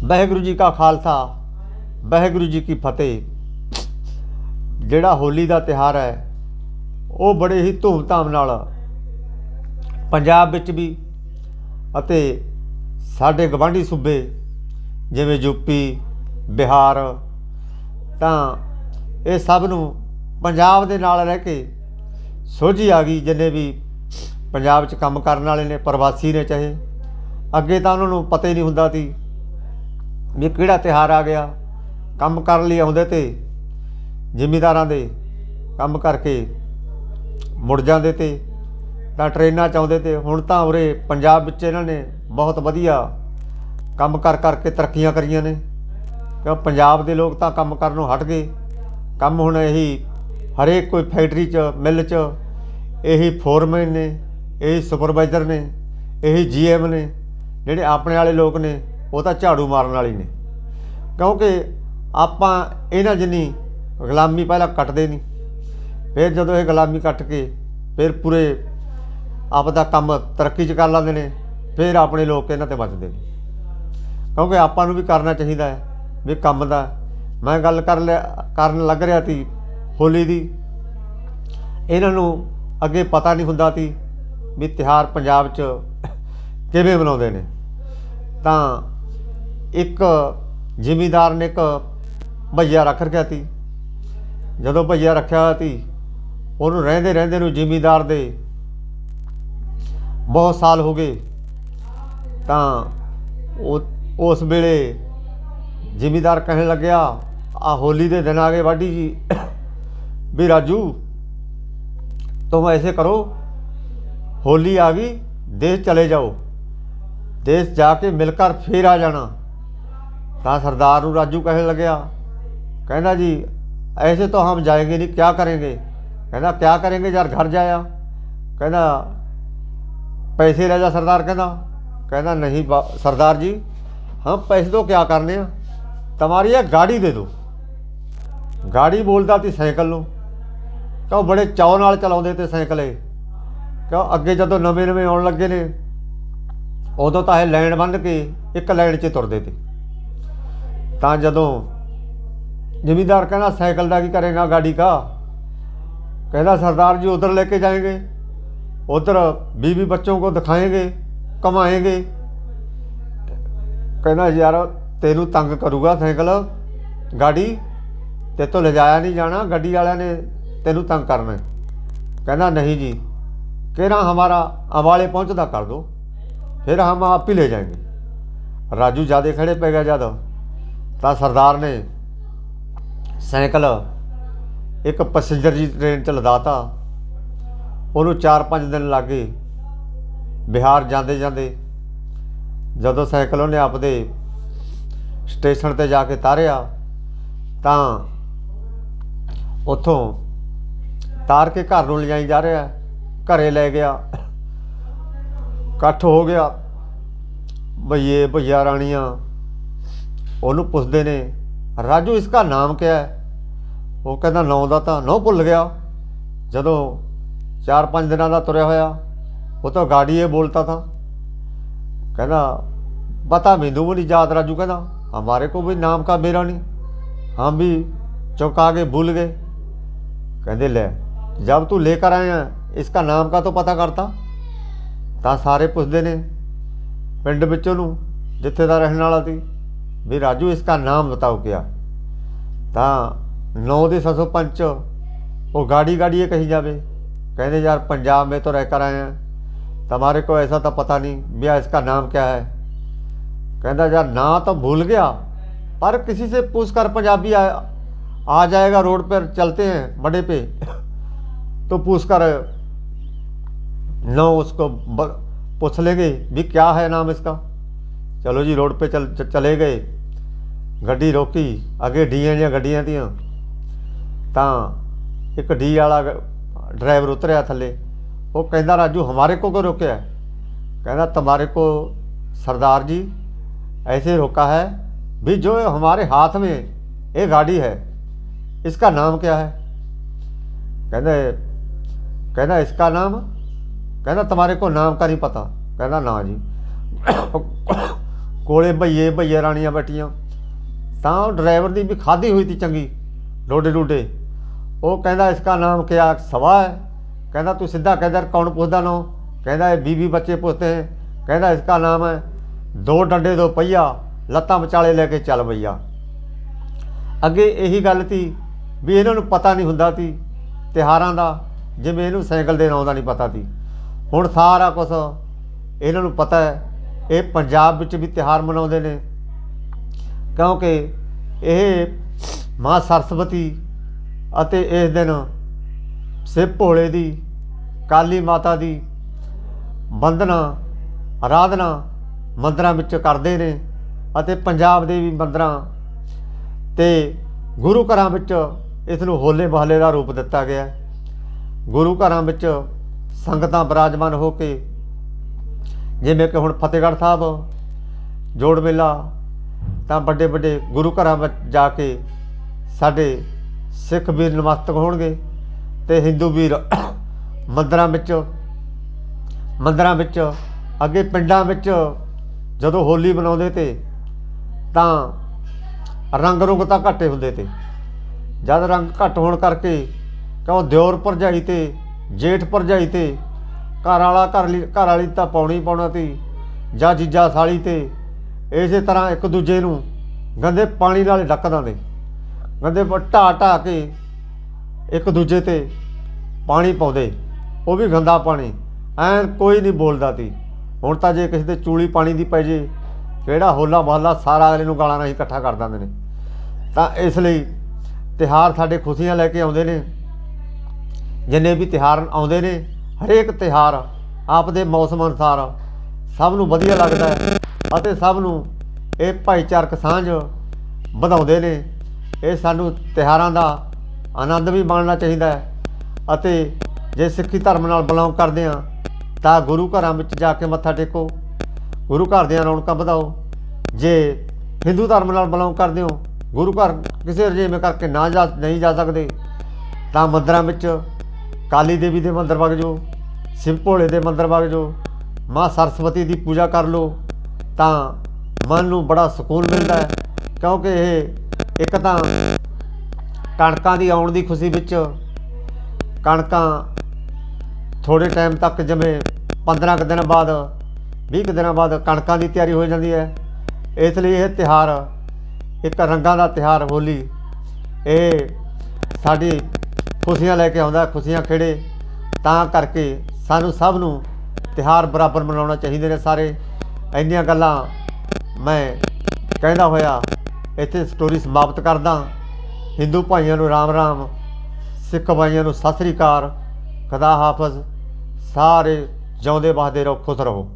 ਵਾਹਿਗੁਰੂ ਜੀ ਕਾ ਖਾਲਸਾ, ਵਾਹਿਗੁਰੂ ਜੀ ਕੀ ਫਤਿਹ। ਜਿਹੜਾ ਹੋਲੀ ਦਾ ਤਿਹਾਰ ਹੈ, ਉਹ ਬੜੇ ਹੀ ਧੂਮਧਾਮ ਨਾਲ ਪੰਜਾਬ ਵਿੱਚ ਵੀ ਅਤੇ ਸਾਡੇ ਗਵਾਂਢੀ ਸੂਬੇ, ਜਿਵੇਂ ਯੂਪੀ ਬਿਹਾਰ, ਤਾਂ ਇਹ ਸਭ ਨੂੰ ਪੰਜਾਬ ਦੇ ਨਾਲ ਰਹਿ ਕੇ ਸੋਝੀ ਆ ਗਈ, ਜਿੰਨੇ ਵੀ ਪੰਜਾਬ 'ਚ ਕੰਮ ਕਰਨ ਵਾਲੇ ਨੇ, ਪ੍ਰਵਾਸੀ ਨੇ ਚਾਹੇ। ਅੱਗੇ ਤਾਂ ਉਹਨਾਂ ਨੂੰ ਪਤਾ ਹੀ ਨਹੀਂ ਹੁੰਦਾ ਸੀ ਵੀ ਕਿਹੜਾ ਤਿਹਾਰ ਆ ਗਿਆ? ਕੰਮ ਕਰਨ ਲਈ ਆਉਂਦੇ ਤੇ, ਜ਼ਿਮੀਦਾਰਾਂ ਦੇ ਕੰਮ ਕਰਕੇ ਮੁੜ ਜਾਂਦੇ ਤੇ, ਤਾਂ ਟ੍ਰੇਨਾਂ ਚ ਆਉਂਦੇ ਤੇ। ਹੁਣ ਤਾਂ ਉਰੇ ਪੰਜਾਬ ਵਿੱਚ ਇਹਨਾਂ ਨੇ ਬਹੁਤ ਵਧੀਆ ਕੰਮ ਕਰ ਕਰਕੇ ਤਰੱਕੀਆਂ ਕਰੀਆਂ ਨੇ। ਕਿਉਂ? ਪੰਜਾਬ ਦੇ ਲੋਕ ਤਾਂ ਕੰਮ ਕਰਨੋਂ ਹਟ ਗਏ। ਕੰਮ ਹੁਣ ਇਹੀ ਹਰੇਕ ਕੋਈ ਫੈਕਟਰੀ 'ਚ, ਮਿੱਲ 'ਚ, ਇਹੀ ਫੋਰਮੈਨ ਨੇ, ਇਹੀ ਸੁਪਰਵਾਈਜ਼ਰ ਨੇ, ਇਹੀ ਜੀਐਮ ਨੇ, ਜਿਹੜੇ ਆਪਣੇ ਵਾਲੇ ਲੋਕ ਨੇ। ਉਹ ਤਾਂ ਝਾੜੂ ਮਾਰਨ ਵਾਲੇ ਨੇ। ਕਿਉਂਕਿ ਆਪਾਂ ਇਹਨਾਂ ਜਿੰਨੀ ਗੁਲਾਮੀ ਪਹਿਲਾਂ ਕੱਟਦੇ ਨਹੀਂ। ਫਿਰ ਜਦੋਂ ਇਹ ਗੁਲਾਮੀ ਕੱਟ ਕੇ ਫਿਰ ਪੂਰੇ ਆਪਦਾ ਕੰਮ ਤਰੱਕੀ ਚ ਕਰ ਲੈਂਦੇ ਨੇ, ਫਿਰ ਆਪਣੇ ਲੋਕ ਇਹਨਾਂ ਤੇ ਬਚਦੇ ਨੇ। ਕਿਉਂਕਿ ਆਪਾਂ ਨੂੰ ਵੀ ਕਰਨਾ ਚਾਹੀਦਾ ਹੈ ਵੀ ਕੰਮ ਦਾ। ਮੈਂ ਗੱਲ ਕਰ ਲਿਆ, ਕਰਨ ਲੱਗ ਰਿਹਾ ਸੀ ਹੋਲੀ ਦੀ। ਇਹਨਾਂ ਨੂੰ ਅੱਗੇ ਪਤਾ ਨਹੀਂ ਹੁੰਦਾ ਸੀ ਵੀ ਤਿਹਾਰ ਪੰਜਾਬ 'ਚ ਕਿਵੇਂ ਮਨਾਉਂਦੇ ਨੇ। ਤਾਂ ਇੱਕ ਜ਼ਿਮੀਦਾਰ ਨੇ ਇੱਕ ਭਈਆ ਰੱਖ ਰਖਿਆ ਸੀ। ਜਦੋਂ ਭਈਆ ਰੱਖਿਆ ਸੀ, ਉਹਨੂੰ ਰਹਿੰਦੇ ਰਹਿੰਦੇ ਨੂੰ ਜ਼ਿਮੀਦਾਰ ਦੇ ਬਹੁਤ ਸਾਲ ਹੋ ਗਏ। ਤਾਂ ਉਸ ਵੇਲੇ ਜ਼ਿਮੀਦਾਰ ਕਹਿਣ ਲੱਗਿਆ ਆ ਹੋਲੀ ਦੇ ਦਿਨ ਆ ਗਏ ਵਾਢੀ ਜੀ। ਵੀ ਰਾਜੂ ਤੂੰ ਐਸੇ ਕਰੋ, ਹੋਲੀ ਆ ਗਈ, ਦੇਸ਼ ਚਲੇ ਜਾਓ। ਦੇਸ਼ ਜਾ ਕੇ ਮਿਲ ਕਰ ਫੇਰ ਆ ਜਾਣਾ। ਤਾਂ ਸਰਦਾਰ ਨੂੰ ਰਾਜੂ ਕਹਿਣ ਲੱਗਿਆ ਕਹਿੰਦਾ ਜੀ ऐसे तो हम जाएंगे नहीं क्या करेंगे ਕਹਿੰਦਾ क्या करेंगे यार घर जाया ਕਹਿੰਦਾ पैसे ले जा सरदार कहना कहना नहीं बा- सरदार जी हम पैसे तो क्या करने हैं तुम्हारी एक गाड़ी दे दो ਗਾੜੀ ਬੋਲਦਾ ਤੀ ਸਾਈਕਲ ਨੂੰ ਕਿਉਂ ਬੜੇ ਚਾਅ ਨਾਲ ਚਲਾਉਂਦੇ ਤੇ ਸਾਈਕਲ ਇਹ ਕਿਉਂ ਅੱਗੇ ਜਦੋਂ ਨਵੇਂ ਨਵੇਂ ਆਉਣ ਲੱਗੇ ਨੇ ਉਦੋਂ ਤਾਂ ਇਹ ਲਾਈਨ ਬੰਨ ਕੇ ਇੱਕ ਲਾਈਨ 'ਚ ਤੁਰਦੇ ਤੇ ਤਾਂ ਜਦੋਂ ਜ਼ਿਮੀਦਾਰ ਕਹਿੰਦਾ, ਸਾਈਕਲ ਦਾ ਕੀ ਕਰੇਗਾ ਗਾਡੀ ਦਾ ਕਹਿੰਦਾ, ਸਰਦਾਰ ਜੀ, ਉਧਰ ਲੈ ਕੇ ਜਾਏਗੇ। ਉਧਰ ਬੀਬੀ ਬੱਚੋਂ ਕੋ ਦਿਖਾਏਗੇ, ਕਮਾਏਗੇ। ਕਹਿੰਦਾ, ਯਾਰ, ਤੈਨੂੰ ਤੰਗ ਕਰੂਗਾ ਸਾਈਕਲ ਗਾਡੀ ਤੇ ਤੋਂ ਲਿਜਾਇਆ ਨਹੀਂ ਜਾਣਾ, ਗੱਡੀ ਵਾਲਿਆਂ ਨੇ ਤੈਨੂੰ ਤੰਗ ਕਰਨਾ ਕਹਿੰਦਾ, ਨਹੀਂ ਜੀ, ਕਿਹੜਾ ਹਮਾਰਾ ਅਵਾਲੇ ਪਹੁੰਚਦਾ ਕਰ ਦੋ, ਫਿਰ ਹਮ ਆਪ ਹੀ ਲੈ ਜਾਏਗੇ। ਰਾਜੂ ਜਿਆਦੇ ਖੜੇ ਪੈ ਗਿਆ ਜ਼ਿਆਦਾ ਤਾਂ ਸਰਦਾਰ ਨੇ ਸਾਈਕਲ ਇੱਕ ਪੈਸੇਂਜਰ ਦੀ ਟ੍ਰੇਨ ਚ ਲਦਾਤਾ। ਉਹਨੂੰ 4-5 ਦਿਨ ਲੱਗੇ ਬਿਹਾਰ ਜਾਂਦੇ ਜਾਂਦੇ ਜਦੋਂ ਸਾਈਕਲ ਉਹਨੇ ਆਪਦੇ ਸਟੇਸ਼ਨ ਤੇ ਜਾ ਕੇ ਤਾਰਿਆ, ਤਾਂ ਉੱਥੋਂ ਤਾਰ ਕੇ ਘਰ ਨੂੰ ਲਿਜਾਈ ਜਾ ਰਿਹਾ। ਘਰੇ ਲੈ ਗਿਆ। ਇਕੱਠ ਹੋ ਗਿਆ। ਭਈਏ, ਭਈਆ ਰਾਣੀਆਂ ਉਹਨੂੰ ਪੁੱਛਦੇ ਨੇ ਰਾਜੂ ਇਸਕਾ ਨਾਮ ਕਿਆ ਹੈ ਉਹ ਕਹਿੰਦਾ ਨਾਂ ਦਾ ਤਾਂ ਨਾਂ ਭੁੱਲ ਗਿਆ ਜਦੋਂ 4-5 ਦਿਨਾਂ ਦਾ ਤੁਰਿਆ ਹੋਇਆ ਉਹ ਤਾਂ ਗਾੜੀ ਇਹ ਬੋਲਤਾ था कहना बता मेनू भी नहीं याद राजू कहना हमारे को भी नाम का मेरा नहीं हम भी चौंका के भूल गए कहते ले जब तू लेकर आए हैं इसका नाम का तो पता करता ਤਾਂ ਸਾਰੇ ਪੁੱਛਦੇ ਨੇ ਪਿੰਡ ਵਿੱਚ ਉਹਨੂੰ ਜਿੱਥੇ ਦਾ ਰਹਿਣ ਵਾਲਾ ਸੀ ਵੀ ਰਾਜੂ ਇਸਕਾ ਨਾਮ ਬਤਾਓ ਕਿਆ ਤਾਂ ਨੌ ਦੇ ਸਸੋ ਪੰਚ ਉਹ गाड़ी गाड़ी कही जावे कहते यार पंजाब में तो रहकर आए हैं तुम्हारे को ऐसा तो पता नहीं भैया इसका नाम क्या है कहता यार ना तो भूल गया पर किसी से पूछ कर पंजाबी आ, आ जाएगा रोड पर चलते हैं बड़े पे तो पूछ कर न उसको ब- पूछ लेंगे भी क्या है नाम इसका चलो जी रोड पे चल च- चले गए ਗੱਡੀ ਰੋਕੀ ਅੱਗੇ ਡੀਆਂ ਦੀਆਂ ਗੱਡੀਆਂ ਤੀਆਂ ਤਾਂ ਇੱਕ ਡੀ ਵਾਲਾ ਡਰਾਈਵਰ ਉਤਰਿਆ ਥੱਲੇ वो कहना राजू हमारे को क्यों रोके है कहना तुम्हारे को सरदार जी ऐसे रोका है भी जो हमारे हाथ में ये गाड़ी है इसका नाम क्या है कहना कहना इसका नाम कहना तुम्हारे को नाम का नहीं पता कहना ना जी ਕੋਲੇ ਭਈਏ ਭਈਏ ਰਾਣੀਆਂ ਬੈਠੀਆਂ ਤਾਂ ਉਹ ਡਰਾਈਵਰ ਦੀ ਵੀ ਖਾਦੀ ਹੋਈ ਤੀ ਚੰਗੀ, ਡੋਡੇ ਡੋਡੇ। ਉਹ ਕਹਿੰਦਾ ਇਸਕਾ ਨਾਮ ਕਿਆ ਸਵਾ ਹੈ? ਕਹਿੰਦਾ, ਤੂੰ ਸਿੱਧਾ ਕਹਿੰਦਾ, ਕੌਣ ਪੁੱਛਦਾ ਨਾ? ਕਹਿੰਦਾ, ਇਹ ਬੀਬੀ ਬੱਚੇ ਪੁੱਛਦੇ ਹੈ ਕਹਿੰਦਾ ਇਸਕਾ ਨਾਮ ਹੈ ਦੋ ਡੰਡੇ, ਦੋ ਪਈਆ ਲੱਤਾਂ ਵਿਚਾਲੇ ਲੈ ਕੇ ਚੱਲ ਪਈਆ। ਅੱਗੇ ਇਹੀ ਗੱਲ ਤੀ ਵੀ ਇਹਨਾਂ ਨੂੰ ਪਤਾ ਨਹੀਂ ਹੁੰਦਾ ਸੀ ਤਿਹਾਰਾਂ ਦਾ, ਜਿਵੇਂ ਇਹਨੂੰ ਸਾਈਕਲ ਦੇ ਨਾਂ ਦਾ ਨਹੀਂ ਪਤਾ ਸੀ ਹੁਣ ਸਾਰਾ ਕੁਝ ਇਹਨਾਂ ਨੂੰ ਪਤਾ ਹੈ। ਇਹ ਪੰਜਾਬ ਵਿੱਚ ਵੀ ਤਿਹਾਰ ਮਨਾਉਂਦੇ ਨੇ। ਕਿਉਂਕਿ ਇਹ ਮਾਂ ਸਰਸਵਤੀ ਅਤੇ ਇਸ ਦਿਨ ਸਿਵ ਭੋਲੇ ਦੀ, ਕਾਲੀ ਮਾਤਾ ਦੀ ਵੰਦਨਾ, ਆਰਾਧਨਾ ਮੰਦਰਾਂ ਵਿੱਚ ਕਰਦੇ ਨੇ ਅਤੇ ਪੰਜਾਬ ਦੇ ਵੀ ਮੰਦਰਾਂ ਤੇ ਗੁਰੂ ਘਰਾਂ ਵਿੱਚ ਇਸ ਨੂੰ ਹੋਲੇ ਮਹੱਲੇ ਦਾ ਰੂਪ ਦਿੱਤਾ ਗਿਆ ਹੈ। ਗੁਰੂ ਘਰਾਂ ਵਿੱਚ ਸੰਗਤਾਂ ਬਰਾਜਮਾਨ ਹੋ ਕੇ ਜਿਵੇਂ ਕਿ ਹੁਣ ਫਤਿਹਗੜ੍ਹ ਸਾਹਿਬ ਜੋੜ ਮੇਲਾ ਤਾਂ ਵੱਡੇ ਵੱਡੇ ਗੁਰੂ ਘਰਾਂ ਵਿੱਚ ਜਾ ਕੇ ਸਾਡੇ ਸਿੱਖ ਵੀਰ ਨਮਸਤਕ ਹੋਣਗੇ ਤੇ ਹਿੰਦੂ ਵੀਰ ਮੰਦਰਾਂ ਵਿੱਚ ਮੰਦਰਾਂ ਵਿੱਚ, ਅੱਗੇ ਪਿੰਡਾਂ ਵਿੱਚ ਜਦੋਂ ਹੋਲੀ ਮਨਾਉਂਦੇ ਤੇ ਤਾਂ ਰੰਗ ਰੁੰਗ ਤਾਂ ਘੱਟੇ ਹੁੰਦੇ ਤੇ। ਜਦ ਰੰਗ ਘੱਟ ਹੋਣ ਕਰਕੇ ਕਿਉਂ ਦਿਓਰ ਭਰਜਾਈ ਤੇ, ਜੇਠ ਭਰਜਾਈ ਤੇ, ਘਰ ਵਾਲਾ ਘਰ ਲਈ ਘਰ ਵਾਲੀ ਤਾਂ ਪਾਉਣੀ ਪਾਉਣਾ ਤੀ, ਜਾਂ ਜੀਜਾ ਸਾਲੀ ਤੇ ਇਸੇ ਤਰ੍ਹਾਂ ਇੱਕ ਦੂਜੇ ਨੂੰ ਗੰਦੇ ਪਾਣੀ ਨਾਲ ਡੱਕ ਦਿੰਦੇ ਗੰਦੇ ਢਾ ਢਾ ਕੇ ਇੱਕ ਦੂਜੇ ਤੇ ਪਾਣੀ ਪਾਉਂਦੇ। ਉਹ ਵੀ ਗੰਦਾ ਪਾਣੀ। ਐਨ ਕੋਈ ਨਹੀਂ ਬੋਲਦਾ ਤੀ ਹੁਣ ਤਾਂ ਜੇ ਕਿਸੇ ਤੇ ਚੂਲੀ ਪਾਣੀ ਦੀ ਪੈ ਜੇ, ਕਿਹੜਾ ਹੋਲਾ ਮਹੱਲਾ ਸਾਰਾ ਅਗਲੇ ਨੂੰ ਗਾਲਾਂ ਨਾਲ ਇਕੱਠਾ ਕਰ ਦਿੰਦੇ ਨੇ। ਤਾਂ ਇਸ ਲਈ ਤਿਹਾਰ ਸਾਡੇ ਖੁਸ਼ੀਆਂ ਲੈ ਕੇ ਆਉਂਦੇ ਨੇ। ਜਿੰਨੇ ਵੀ ਤਿਹਾਰ ਆਉਂਦੇ ਨੇ, ਹਰੇਕ ਤਿਹਾਰ ਆਪਦੇ ਮੌਸਮ ਅਨੁਸਾਰ ਸਭ ਨੂੰ ਵਧੀਆ ਲੱਗਦਾ ਅਤੇ ਸਭ ਨੂੰ ਇਹ ਭਾਈਚਾਰਕ ਸਾਂਝ ਵਧਾਉਂਦੇ ਨੇ। ਇਹ ਸਾਨੂੰ ਤਿਹਾਰਾਂ ਦਾ ਆਨੰਦ ਵੀ ਮਾਣਨਾ ਚਾਹੀਦਾ ਹੈ ਅਤੇ ਜੇ ਸਿੱਖੀ ਧਰਮ ਨਾਲ ਬਿਲੋਂਗ ਕਰਦੇ ਆ ਤਾਂ ਗੁਰੂ ਘਰਾਂ ਵਿੱਚ ਜਾ ਕੇ ਮੱਥਾ ਟੇਕੋ, ਗੁਰੂ ਘਰ ਦੀਆਂ ਰੌਣਕਾਂ ਵਧਾਓ। ਜੇ ਹਿੰਦੂ ਧਰਮ ਨਾਲ ਬਿਲੋਂਗ ਕਰਦੇ ਹੋ, ਗੁਰੂ ਘਰ ਕਿਸੇ ਰਜੇਵੇਂ ਕਰਕੇ ਨਾ ਜਾ, ਨਹੀਂ ਜਾ ਸਕਦੇ, ਤਾਂ ਮੰਦਰਾਂ ਵਿੱਚ ਕਾਲੀ ਦੇਵੀ ਦੇ ਮੰਦਰ ਵਗ ਜਾਓ ਸ਼ਿਵ ਭੋਲੇ ਦੇ ਮੰਦਰ ਵਗ ਜਾਓ, ਮਾਂ ਸਰਸਵਤੀ ਦੀ ਪੂਜਾ ਕਰ ਲਓ। ਤਾਂ ਮਨ ਨੂੰ ਬੜਾ ਸਕੂਨ ਮਿਲਦਾ ਹੈ, ਕਿਉਂਕਿ ਇਹ ਇੱਕ ਤਾਂ ਕਣਕਾਂ ਦੀ ਆਉਣ ਦੀ ਖੁਸ਼ੀ ਵਿੱਚ ਕਣਕਾਂ ਥੋੜੇ ਟਾਈਮ ਤੱਕ ਜਿਵੇਂ 15 ਕੁ ਦਿਨ ਬਾਅਦ 20 ਕੁ ਦਿਨਾਂ ਬਾਅਦ ਕਣਕਾਂ ਦੀ ਤਿਆਰੀ ਹੋ ਜਾਂਦੀ ਹੈ। ਇਸ ਲਈ ਇਹ ਤਿਹਾਰ ਇੱਕ ਰੰਗਾਂ ਦਾ ਤਿਹਾਰ ਹੋਲੀ। ਇਹ ਸਾਡੀ ਖੁਸ਼ੀਆਂ ਲੈ ਕੇ ਆਉਂਦਾ, ਖੁਸ਼ੀਆਂ ਖੇੜੇ। ਤਾਂ ਕਰਕੇ ਸਾਨੂੰ ਸਭ ਨੂੰ ਤਿਹਾਰ ਬਰਾਬਰ ਮਨਾਉਣਾ ਚਾਹੀਦੇ ਨੇ ਸਾਰੇ। ਇੰਨੀਆਂ ਗੱਲਾਂ ਮੈਂ ਕਹਿੰਦਾ ਹੋਇਆ, ਇੱਥੇ ਸਟੋਰੀ ਸਮਾਪਤ ਕਰਦਾ। ਹਿੰਦੂ ਭਾਈਆਂ ਨੂੰ ਰਾਮ ਰਾਮ, ਸਿੱਖ ਭਾਈਆਂ ਨੂੰ ਸਤਿ ਸ੍ਰੀ ਅਕਾਲ। ਖੁਦਾ ਹਾਫਜ਼, ਸਾਰੇ ਜਿਉਂਦੇ ਵਸਦੇ ਰਹੋ, ਖੁਸ਼ ਰਹੋ।